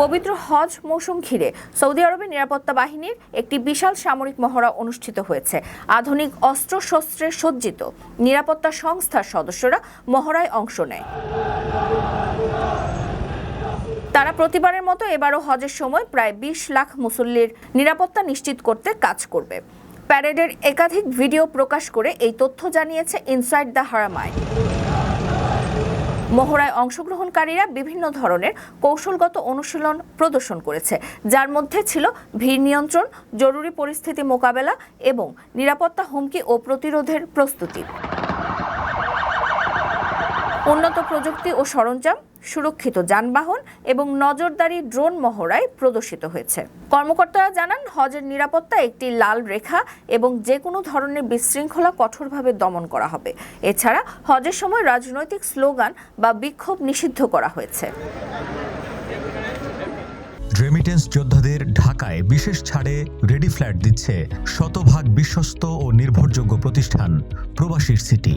পবিত্র হজ মৌসুম ঘিরে সৌদি আরবের নিরাপত্তা বাহিনীর একটি বিশাল সামরিক মহড়া অনুষ্ঠিত হয়েছে। আধুনিক অস্ত্রশস্ত্রে সজ্জিত নিরাপত্তা সংস্থার সদস্যরা মহড়ায় অংশ নেয়। তারা প্রতিবারের মতো এবারও হজের সময় প্রায় বিশ লাখ মুসল্লির নিরাপত্তা নিশ্চিত করতে কাজ করবে। প্যারেডের একাধিক ভিডিও প্রকাশ করে এই তথ্য জানিয়েছে ইনসাইড দ্য হারামাইন। মহড়ায় অংশগ্রহণকারীরা বিভিন্ন ধরনের কৌশলগত অনুশীলন প্রদর্শন করেছে, যার মধ্যে ছিল ভিড় নিয়ন্ত্রণ, জরুরি পরিস্থিতি মোকাবেলা এবং নিরাপত্তা হুমকি ও প্রতিরোধের প্রস্তুতি। উন্নত প্রযুক্তি ও সরঞ্জাম, সুরক্ষিত যানবাহন এবং নজরদারি ড্রোন মহড়ায় প্রদর্শিত হয়েছে। কর্মকর্তারা জানান, হজের নিরাপত্তা একটি লাল রেখা এবং যে কোনো ধরনের বিশৃঙ্খলা কঠোরভাবে দমন করা হবে। এছাড়া, হজের সময় রাজনৈতিক স্লোগান বা বিক্ষোভ নিষিদ্ধ করা হয়েছে। রেমিটেন্স যোদ্ধাদের ঢাকায় বিশেষ ছাড়ে রেডি ফ্ল্যাট দিচ্ছে শতভাগ বিশ্বস্ত ও নির্ভরযোগ্য প্রতিষ্ঠান প্রবাসীর সিটি।